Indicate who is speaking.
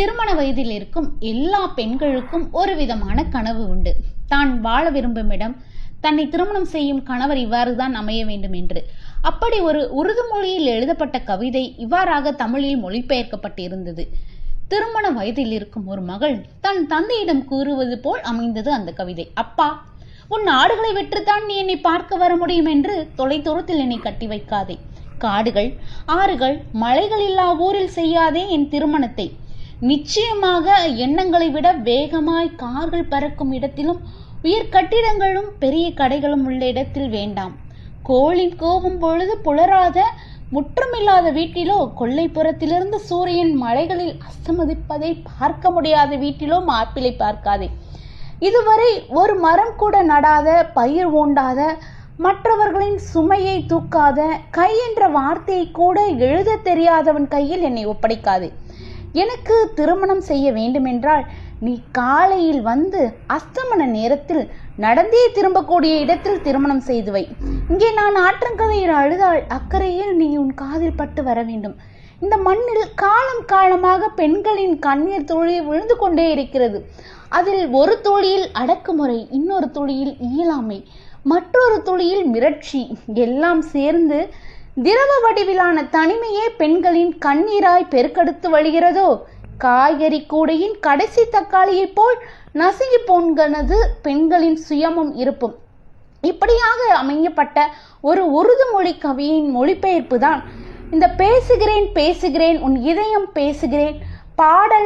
Speaker 1: திருமண வயதில் இருக்கும் எல்லா பெண்களுக்கும் ஒரு விதமான கனவு உண்டு. தான் வாழ விரும்பும் இடம் தன்னை திருமணம் செய்யும் கணவர் இவ்வாறு தான் அமைய வேண்டும் என்று. அப்படி ஒரு உருது மொழியில் எழுதப்பட்ட கவிதை இவ்வாறாக தமிழில் மொழிபெயர்க்கப்பட்டிருந்தது. திருமண வயதில் இருக்கும் ஒரு மகள் தன் தந்தையிடம் கூறுவது போல் அமைந்தது அந்த கவிதை. அப்பா உன் ஆடுகளை விற்றுத்தான் நீ என்னை பார்க்க வர முடியும் என்று தொலைதூரத்தில் என்னை கட்டி வைக்காதே. காடுகள் ஆறுகள் மலைகள் இல்லா ஊரில் செய்யாதே என் திருமணத்தை. நிச்சயமாக எண்ணங்களை விட வேகமாய் கார்கள் பறக்கும் இடத்திலும் உயர் கட்டிடங்களும் பெரிய கடைகளும் உள்ள இடத்தில் வேண்டாம். கோழி கூவும் பொழுது புலராத முற்றமில்லாத வீட்டிலோ கொல்லைப்புறத்திலிருந்து சூரியன் மலைகளில் அஸ்தமதிப்பதை பார்க்க முடியாத வீட்டிலோ மாப்பிளை பார்க்காதே. இதுவரை ஒரு மரம் கூட நடாத பயிர் ஊண்டாத மற்றவர்களின் சுமையை தூக்காத கை என்ற வார்த்தையை கூட எழுத தெரியாதவன் கையில் என்னை ஒப்படைக்காதே. எனக்கு திருமணம் செய்ய வேண்டுமென்றால் நீ காலையில் வந்து அஸ்தமன நேரத்தில் நடந்தே திரும்பக்கூடிய இடத்தில் திருமணம் செய்து வை. இங்கே நான் ஆற்றங்கரையில் அழுதால் அக்கறையில் நீ உன் காதில் பட்டு வர வேண்டும். இந்த மண்ணில் காலம் காலமாக பெண்களின் கண்ணீர் துளி விழுந்து கொண்டே இருக்கிறது. அதில் ஒரு துளியில் அடக்குமுறை இன்னொரு துளியில் இயலாமை மற்றொரு துளியில் மிரட்சி எல்லாம் சேர்ந்து திரவ வடிவிலான தனிமையே பெண்களின் கண்ணீராய் பெருக்கெடுத்து வழிகிறதோ? காய்கறி கூடையின் கடைசி தக்காளியைப் போல் நசுங்கி போன்கனது பெண்களின் சுயமும் இருப்பும். இப்படியாக அமையப்பட்ட ஒரு உருது மொழி கவியின் மொழிபெயர்ப்பு தான் இந்த பேசுகிறேன் பேசுகிறேன் உன் இதயம் பேசுகிறேன் பாடல்